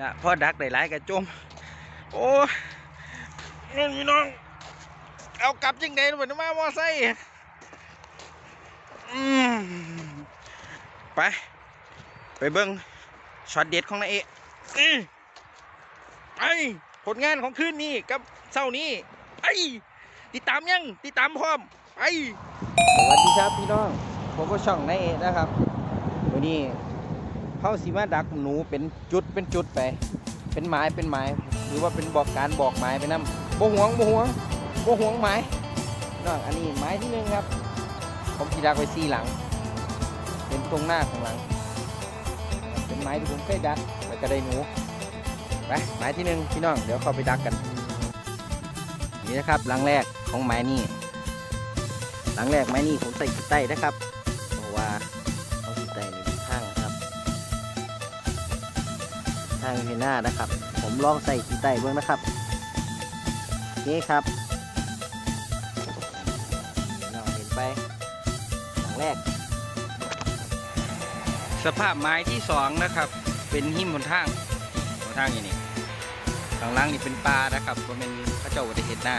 ละพอดักได้หลายกระจมโอ้ยนี่พี่น้อง เอากลับยังไงเหมือนมามอไซค์ไป ไปเบิ้งช็อตเด็ดของนายเอะอื้อไปผลงานของคืนนี้กับเศร้านี้ไปติดตามยัง ติดตามพร้อมไปสวัสดีครับพี่น้อง ผมก็ช่องนายเอะนะครับวันนี้ เขาสีมาดักหนูเป็นจุดเป็นจุดไป เป็นไม้เป็นไม้หรือว่าเป็นบอกการบอกไม้ไปนำบ่หวงบ่หวงบ่หวงไม้น้องอันนี้ไม้ที่หนึ่งครับ ผมสีดักไว้สี่หลัง เป็นตรงหน้าของหลัง เป็นไม้ที่ผมเคยดักแล้วก็ได้หนูไปไม้ที่หนึ่งพี่น้องเดี๋ยวเข้าไปดักกัน นี่นะครับหลังแรกของไม้นี่หลังแรกไม้นี่ผมใส่ใต้นะครับางเห็นหน้านะครับ ผมลองใส่ขีไตเบื้องนะครับโอเคครับเราเห็นไปหลังแรก สภาพไม้ที่สองนะครับ เป็นหิมบนทางบนทางอย่างนี้ข้างล่างนี่เป็นปลานะครับก็เป็นพระเจ้าอุตเห็นหน้า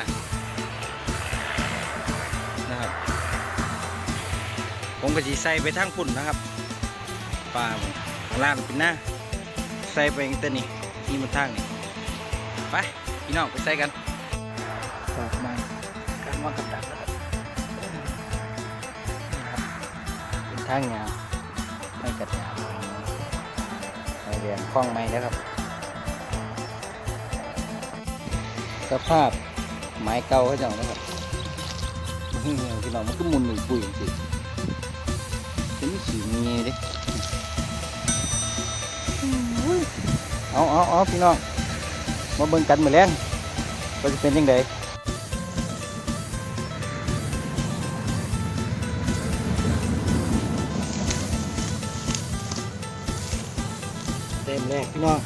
นะครับผมก็สีใส่ไปทางพุ่นนะครับปลาข้างล่างเป็นหน้า ใส่ไปเองตัวนี้นี่มันทางนี่ไปพี่น้องไปใส่กันฝากมันการว่ากับดักนะครับเป็นทางยาวไม่กัดยาวไม่เรียนคล้องไม้นะครับ สภาพไม้เก่าเขาเจังนะครับพี่น้องมันก็มุนหนึ่งปุ๋ยจริงๆเป็นสีมีดิ เอาเอาเอาพี่น้อง มาเบิ่งกันมือแรงว่าจะเป็นยังไงเต็มแรกพี่น้อง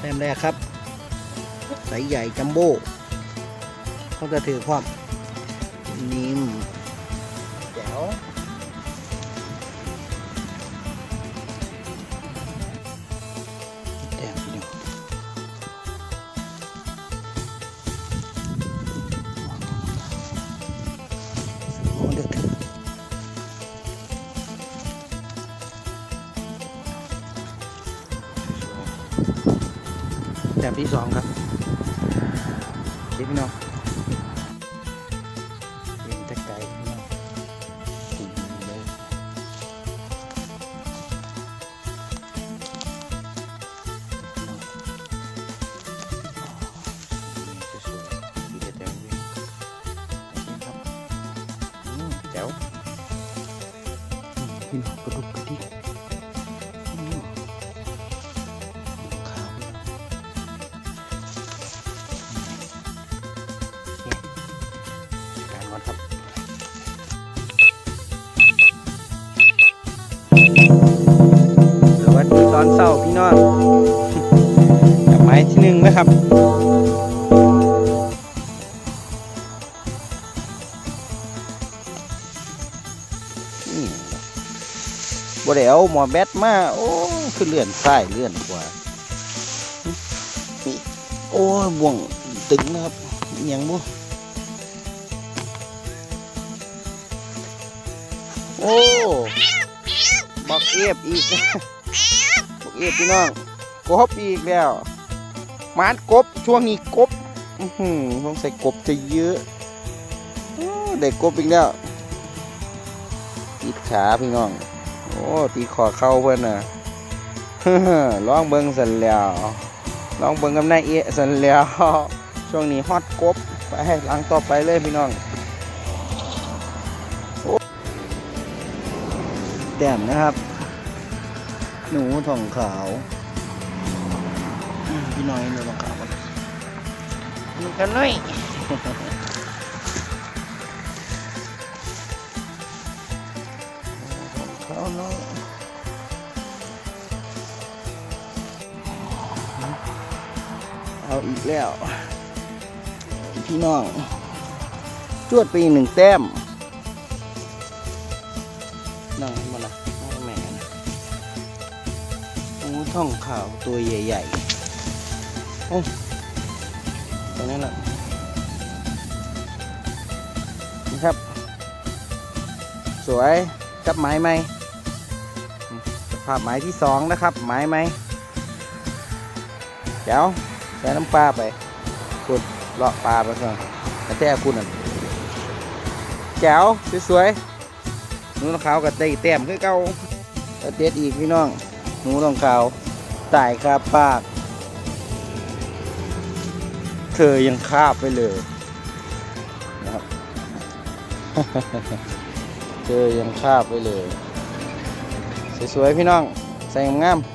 เต็มแรกครับใสใหญ่จัมโบ้เขาจะถือความนิ่ม แต้มที่สองครับพี่น้องเป็นตะไคร้พี่น้องตีเลยแจ๋วพี่น้องกระดุก อนเช้าพี่น้องจับไม้ที่หนึ่งนะครับนี่บ่ได้เอาหมอแบตมา โอ้ คือเลื่อนซ้ายเลื่อนขวาโอ้บ่วงตึงนะครับยังบ่โอ้บักเอฟอีกบัก เอฟพี่น้องกบอีกแล้วมานกบช่วงนี้กบอื้อหือต้องใส่กบจะเยอะโอ้ได้กกบอีกแล้วติดขาพี่น้อง โอ้ตีขอเข้าเพื่อนน่ะลองเบิ้งสันแล้วลองเบิ้งกับนายเอะสันแล้ว ช่วงนี้ฮอตกบไปให้หลังต่อไปเลยพี่น้องโอ้แต้มนะครับ หนูทองขาวอืมพี่น้อยหนูทองขาวกันดูกันหน่อยเขาเนาะเอาอีกแล้ว พี่น้องจวดไปอีกหนึ่งแต้มน้องมันนะ ท่องข่าวตัวใหญ่ๆโอ้ตรงนั้นแหละนี่ครับ สวยกับไม้ไหมสภาพไม้ที่สองนะครับ ไม้ไหมเดี๋ยวใส่น้ำปลาไปคุณเลาะปลาไปก่อนกระแทกคุณอะแจ๋วสวยๆหนูขาวกับไตแต้มคือเก่าเด็ดอีกพี่น้อง หนูต้องขาวตายคาปาก เธอยังคาบไปเลยนะครับ เธอยังคาบไปเลย สวยๆพี่น้อง ใส่งามๆ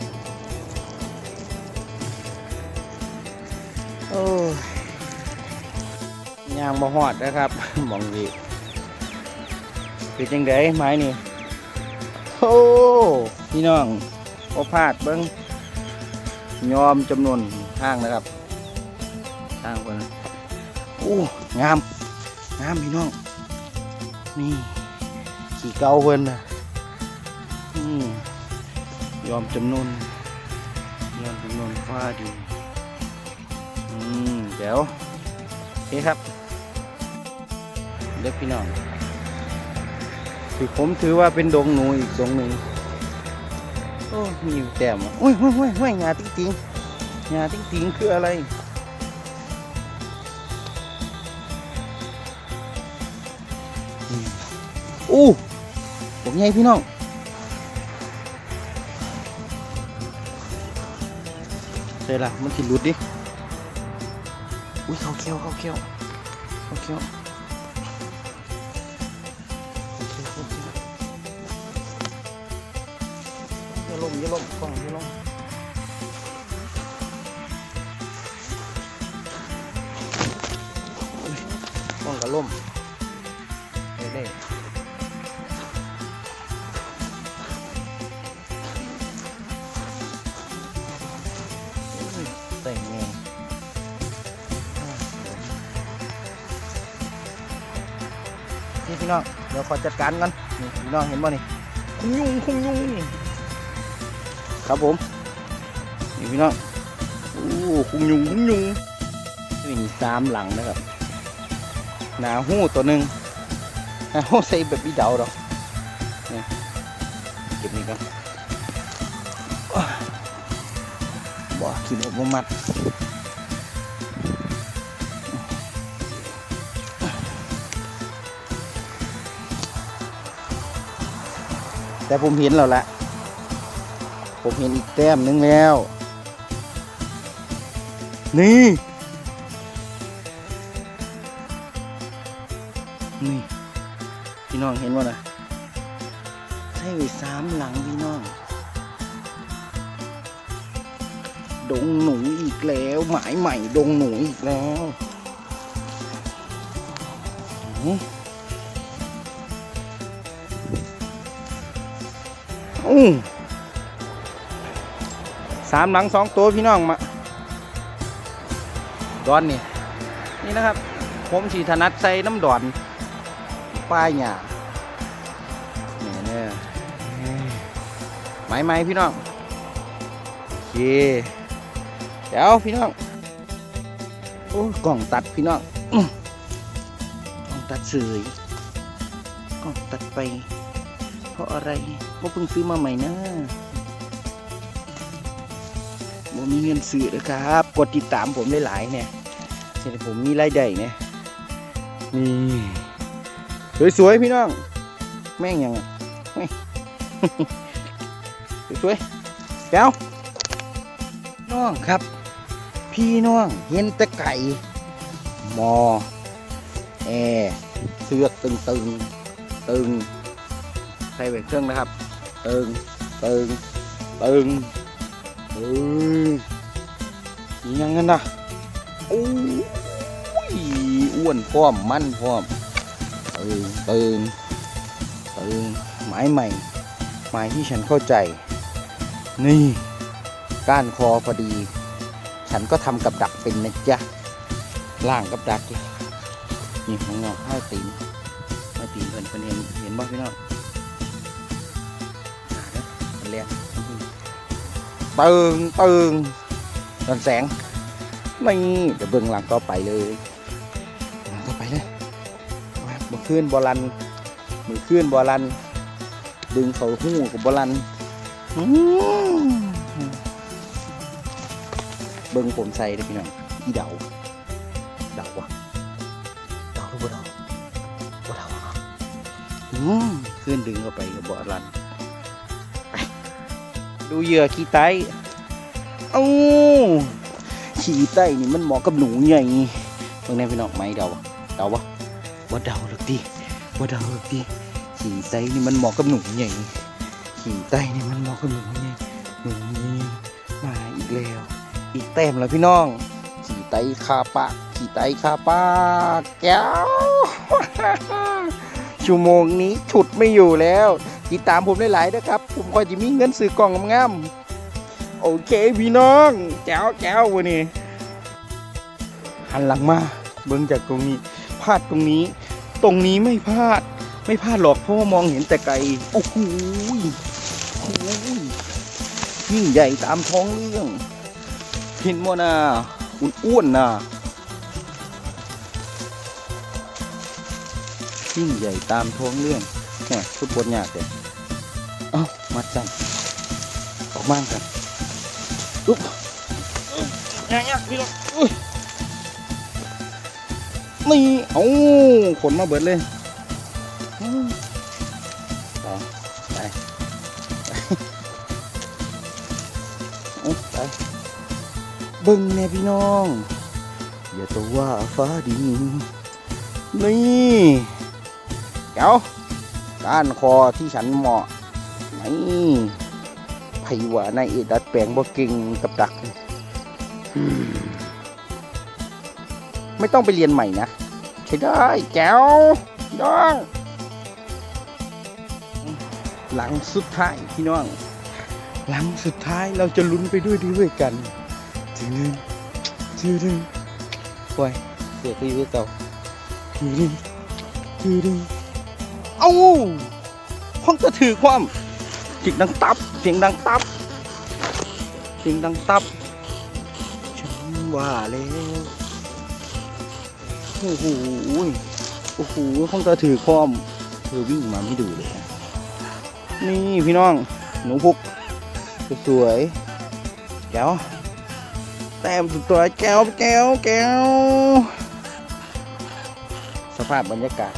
โอ้ยยางบ่หอดนะครับมองดีเป็นจังไดไม้นี่ โอ้ พี่น้อง พอพาดเบิ้งยอมจำนวนทางนะครับทางคนโอ้งามงามพี่น้องนี่ขี่เกาเพิ่นนะอืมยอมจำนวนยอมจำนวนฟ้าดีอืมเดี๋ยวโอเคครับเด็กพี่น้องที่ผมถือว่าเป็นดงหนูอีกดงหนึ่ง โอ้มีอยู่แต้มอะโอ้ยโอ้ยโอ้ยโอ้ยงาติ๊งติ๊งงาติ๊งติ๊งคืออะไรอู้ผมใหญ่พี่น้องเดี๋ยวล่ะมันสิหลุดดิอุ้ยเขาเขี้ยวเขาเขี้ยวเขาเขี้ยว อย่าลงกล้องอย่าลงกล้องกระล่มเด้เด้แต่งไงนี่พี่น้อง เดี๋ยวขอจัดการกันนี่พี่น้องเห็นบ่นี่ คุ้งยุ่งคุ้งยุ่งนี่ ครับผมนี่พี่น้องโอ้คุ้งยุงคุ้งยุงนี่มีสามหลังนะครับหนาหู้ตัวหนึ่งหนาหู้ใส่แบบวิเดาดอกนี่เก็บนี่กันบ่กินอบมัดแต่ผมเห็นแล้วละ ผมเห็นอีกแต้มหนึงแล้ว นี่นี่พี่น้องเห็นว่านะใช่สามหลังพี่น้อง ดงหนูอีกแล้ว หมายใหม่ดงหนูอีกแล้วหือามหลังสองตัวพี่น้องมาดอนนี่นี่นะครับ ผมสีถนัดใส่น้ำดอนป้ายหยาเนี่ยเนี่ยไม้ไม้พี่น้องโอเคเดี๋ยวพี่น้องโอ้กล่องตัดพี่น้องกล่องตัดเสยกล่องตัดไป เพราะอะไรเพราะเพิ่งซื้อมาใหม่นะ ผมมีเงินซื้อนะครับ กดติดตามผมหลายๆเนี่ยเช่นผมมีรายได้เนี่ยนี่สวยๆพี่น้อง แม่งยังไงแม่งสวยๆเดี๋ยวน้องครับ พี่น้องเห็นต่ไก่หมอแอร์เสือกตึงตึงตึงใส่ไปเครื่องนะครับ ตึงตึงตึง ตึงอีหยังกันนะโอ้ยอ้วนพร้อมมั่นพร้อมตึงตึงตึงหมายใหม่หมายที่ฉันเข้าใจ นี่ก้านคอพอดี ฉันก็ทำกับดักเป็นนะจ๊ะล่างกับดักเลยนี่ของงอกห้าตีนห้าตีนเพิ่นเพิ่นเห็นเห็นบ่พี่น้องอ่าด้อมันเรียน เติงเติงย้อนแสงไม่เดี๋ยวเบิ่งหลังต่อไปเลยหลังต่อไปเลยมือขึ้นบอลันมือขึ้นบอลัน ดึงเขาหู้กับบอลันเบิ่งผมใส่เลยพี่น้องอีเดาเดาวะเดาหรือบ่เดาบ่เดาเนาะอืมขึ้นดึงเข้าไปกับบอลัน ดูเหยื่อขี้ไตเอ้าขี้ไตนี่มันเหมาะกับหนูใหญ่เมื่อไงพี่น้องไหมเดาเดาวะว่าเดาหรือดีว่าเดาหรือดีขี้ไตนี่มันเหมาะกับหนูใหญ่ขี้ไตนี่มันเหมาะกับหนูใหญ่หนูใหญ่มาอีกแล้ว อีกแต้มแล้วพี่น้องขี่ไตคาปากขี่ไตคาปากแก้วชั่วโมงนี้ฉุดไม่อยู่แล้ว ติดตามผมได้หลายนะครับ คอยจะมีเงินซื้อกล่องงามๆโอเคพี่น้องแจ้วแจ้ววันนี้หันหลังมาเบิ่งจากตรงนี้พลาดตรงนี้ ตรงนี้ไม่พลาด ไม่พลาดหรอกเพราะว่ามองเห็นแต่ไกลโอ้โหยิ่งใหญ่ตามท้องเรื่องเห็นมัวนาอ้วนๆนะยิ่งใหญ่ตามท้องเรื่องแหมฟุตบอลยากเลย มัดจังออกมากันอุ๊บยากยากพี่น้องอุ้ยนี่เอ้าขนมาเบิดเลยอืมไปไปไปเอาไปเบิ่งแน่พี่น้อง อย่าตัวว่าฟ้าดินนี่เดี๋ยวก้านคอที่ฉันเหมาะนี่ ไผว่านายเอดัดแปลงบ่เก่งกับดัก ไม่ต้องไปเรียนใหม่นะ ใช้ได้แจ๋วน้องหลังสุดท้ายพี่น้อง หลังสุดท้ายเราจะลุ้นไปด้วยด้วยกันจืดจืดโอ้ยเสียตีไว้เก่าจืดจืดเอ้าห้องจะถือความ เสียงดังตับ เสียงดังตับ เสียงดังตับ ฉันว่าแล้วโอ้โหโอ้โหห้องจะถือความเธอวิ่งมาไม่ดูเลย นี่พี่น้อง หนูพุก สวยๆแก้วแต้มสุดตัวแก้วแก้วแก้วสภาพบรรยากาศ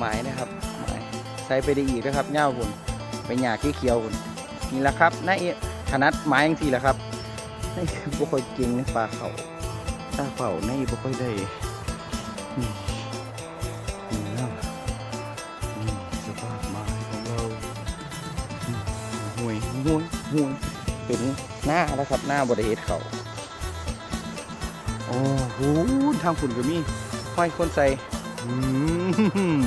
หมายนะครับ ใส่ไปได้อีกนะครับเง่าคุณไปหยาขี้เขียวคุณนี่แหละครับนายถนัดไม้ยังทีแหละครับนายบ่ค่อยเก่งในปลาเขาตาเป่านายบ่ค่อยได้นี่นี่นะนี่สภาพไม้ของเราห่วยห่วยห่วยเป็นหน้าแล้วครับหน้าบริเวณเขาโอ้โหทางฝุ่นก็มีห้อยคนใส่อืม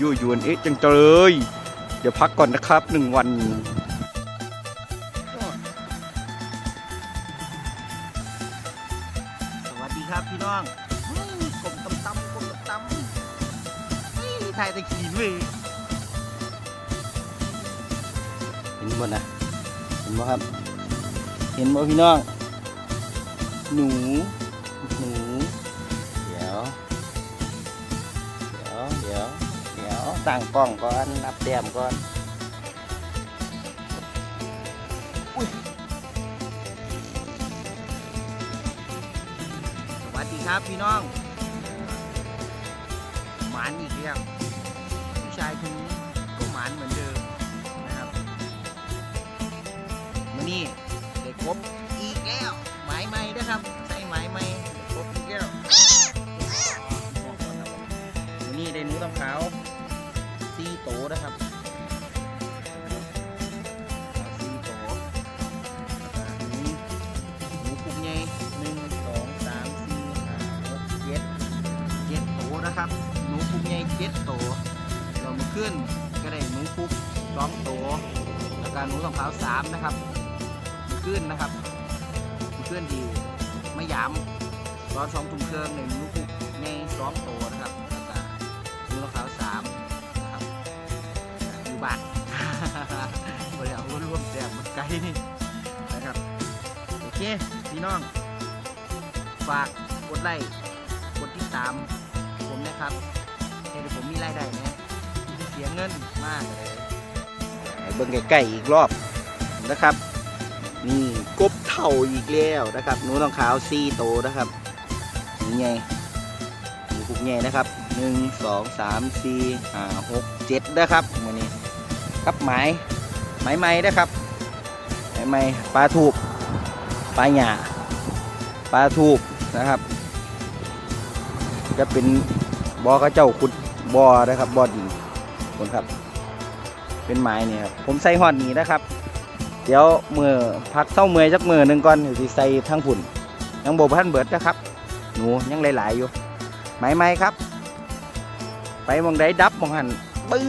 ยั่วยวนเอ๊ะจังเลยเดี๋ยวพักก่อนนะครับหนึ่งวันสวัสดีครับพี่น้องอื้อกลมตำตำกลมตำตำอี้ถ่ายแต่ขี่เลยเห็นหมดนะเห็นไหมครับ เห็นไหมพี่น้อง หนูหนู ตั้งกล้องก่อน นับแต้มก่อนสวัสดีครับพี่น้อง หมานอีกแล้วผู้ชายคนนี้ก็หมานเหมือนเดิมนะครับมานี่ได้ครบอีกแล้ว หมายใหม่นะครับ ใส่หมายใหม่ครบอีกแล้วนนี้ได้หนูตำขาว โตนะครับซีโตหนูหนูปุกใหญ่หนึ่งสองสามสี่ห้าหกเจ็ดเจ็ดโตนะครับหนูปุกใหญ่เจ็ดโตเรามาขึ้นก็ได้หนูปุกสองโตแล้วก็หนูตำขาวสามนะครับขึ้นนะครับมาขึ้นดีไม่ย้ำตอนสองทุ่มเครื่องหนึ่งหนูปุกใหญ่สองโตนะครับแล้วก็ดูมะพร้าวสาม อยู่บ้านบ่ได้เอารวมแต้มมันไกลนี่นะครับ โอเค พี่น้อง ฝากกดไลค์ กดติดตาม ผมนะครับให้ผมมีรายได้นะเสียเงินมากเลยเบิ่งใกล้ๆอีกรอบนะครับ นี่กบเท่าอีกแล้วนะครับหนูต้องขาวซีโตนะครับนี่ไงนี่กุกไงนะครับหนึ่งสองสามสี่ห้าหกเจ็ดนะครับมือนี้ ครับหมายหมายไม้นะครับหมายไม้ปลาทูบปลาหยาปลาทูบนะครับ จะเป็นบอกระเจ้าขุดบอนะครับบอดินคนครับ เป็นไม้นี่ครับผมใส่หอดนี้นะครับ เดี๋ยวมือพักเศร้าเมื่อยจักมือหนึ่งก่อนเดี๋ยวสิใส่ทั้งผุ่นยังโบพันเบิดนะครับ หนูยังหลายๆอยู่ไม้ไม้ครับ ไปมองได้ดับมองหันบึ้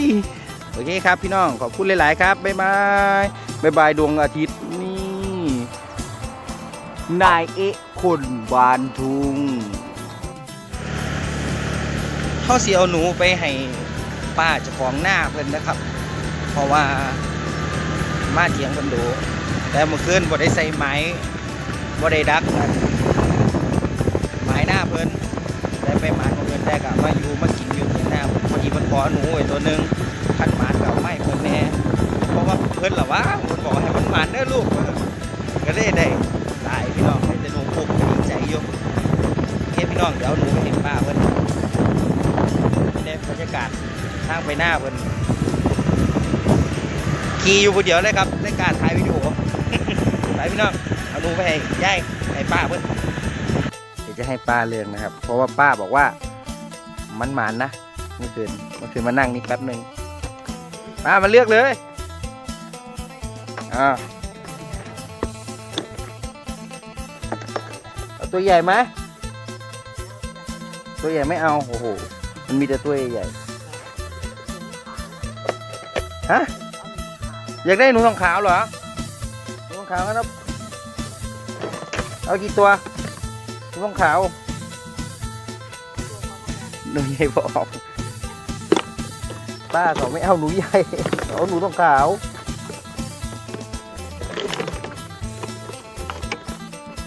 ย โอเคครับพี่น้องขอบคุณหลาย ๆ ครับบ๊ายบายบ๊ายบายดวงอาทิตย์นี่นายเอะคนบานทุงเขาเสียเอาหนูไปให้ป้าเจ้าของหน้าเพิ่นนะครับ เพราะว่ามาเถียงกันดูแต่เมื่อคืนบ่ได้ใส่ไม้บ่ได้ดักกันไม้หน้าเพิ่นแต่ไปหมานของเพิ่นแต่ก็มาอยู่มากินอยู่ที่หน้าเพิ่อดีมันขอหนูไว้ตัวหนึง ม้เพิ่นแน่เพราะว่าเพิ่นล่ะว่าเพิ่นบอกให้มันหมานเด้อลูกเออก็ได้ได้หลายพี่น้องได้แต่หนูปลุกดีใจอยู่เฮ้พี่น้องเดี๋ยวเอาหนูไปเห็นป้าเพิ่นในบรรยากาศทางไปหน้าเพิ่นขี่อยู่คนเดียวเลยครับในการถ่ายวิดีโอไปพี่น้องเอาดูไปให้ยายให้ป้าเพื่อนเดี๋ยวจะให้ป้าเลืองนะครับ เพราะว่าป้าบอกว่ามันหมานนะเมื่อคืนเมื่อคืนมานั่งนี่แป๊บหนึ่ง ป้ามาเลือกเลย อ่าเอาตัวใหญ่ไหมตัวใหญ่ไม่เอา โอ้โห มันมีแต่ตัวใหญ่ฮะ อยากได้หนูทองขาวเหรอ หนูทองขาวครับ เอากี่ตัว หนูทองขาว หนูใหญ่บอก ป้าเขาไม่เอาหนูใหญ่เอาหนูทองขาว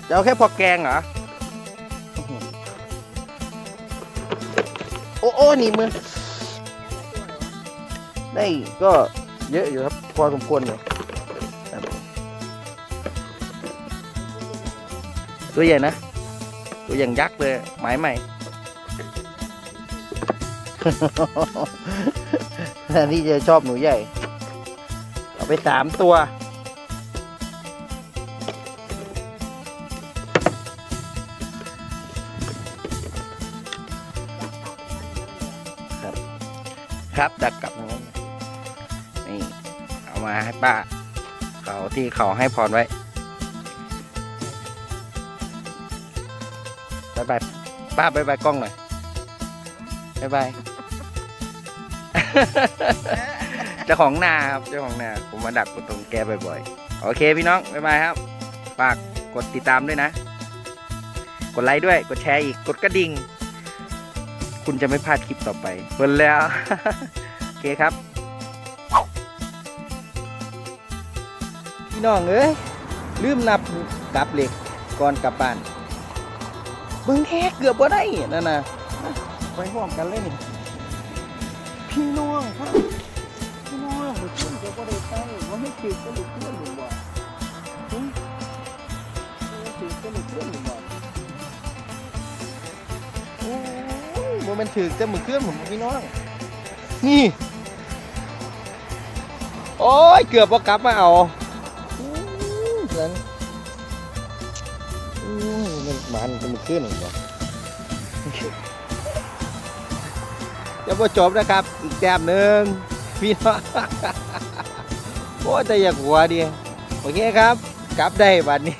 จะเอาแค่พอแกงเหรอ โอ้โอ้หนี่มือได้ก็เยอะอยู่ครับ พอสมควรอยู่ตัวใหญ่นะ ตัวอย่างยักษ์เลย หมายใหม่ แทนที่จะชอบหนูใหญ่ เอาไปสามตัว ครับ ครับดักกลับมาแล้วนี่ เอามาให้ป้า เขาที่เขาให้พรไว้บายบายป้าบายบายกล้องหน่อยบายบาย เจ้าของนาครับเจ้าของนาผมมาดักตรงแกบ่อยๆ โอเคพี่น้องบายบายครับ ฝากกดติดตามด้วยนะ กดไลค์ด้วย กดแชร์อีก กดกระดิ่ง คุณจะไม่พลาดคลิปต่อไปเบิ่นแล้ว โอเคครับ พี่น้องเอ้ย ลืมนับกลับเหล็กก่อนกลับบ้านเบิ่งแท้เกือบบ่ได้นั่นน่ะไปพร้อมกันเลยนี่ พี่น้องครับพี่น้องบุกขึ้นก็ได้ไปว่าไม่ถือก็บุกขึ้นหรือบ่หึไม่ถือก็บุกขึ้นหรือบ่าโอ้ยบ่แมันถือแต่มือเคลื่อนผมพี่น้อง นี่ โอ้ยเกือบบ่ากลับมาเอาอู้เพื่อนอู้มันมันจะมือเคลื่อนหรือว่า บ่จะบ่จบนะครับ อีกแต้มหนึ่งพี่น้องโอ้ยแต่อยากหัวดีโอเคครับ กลับได้วันนี้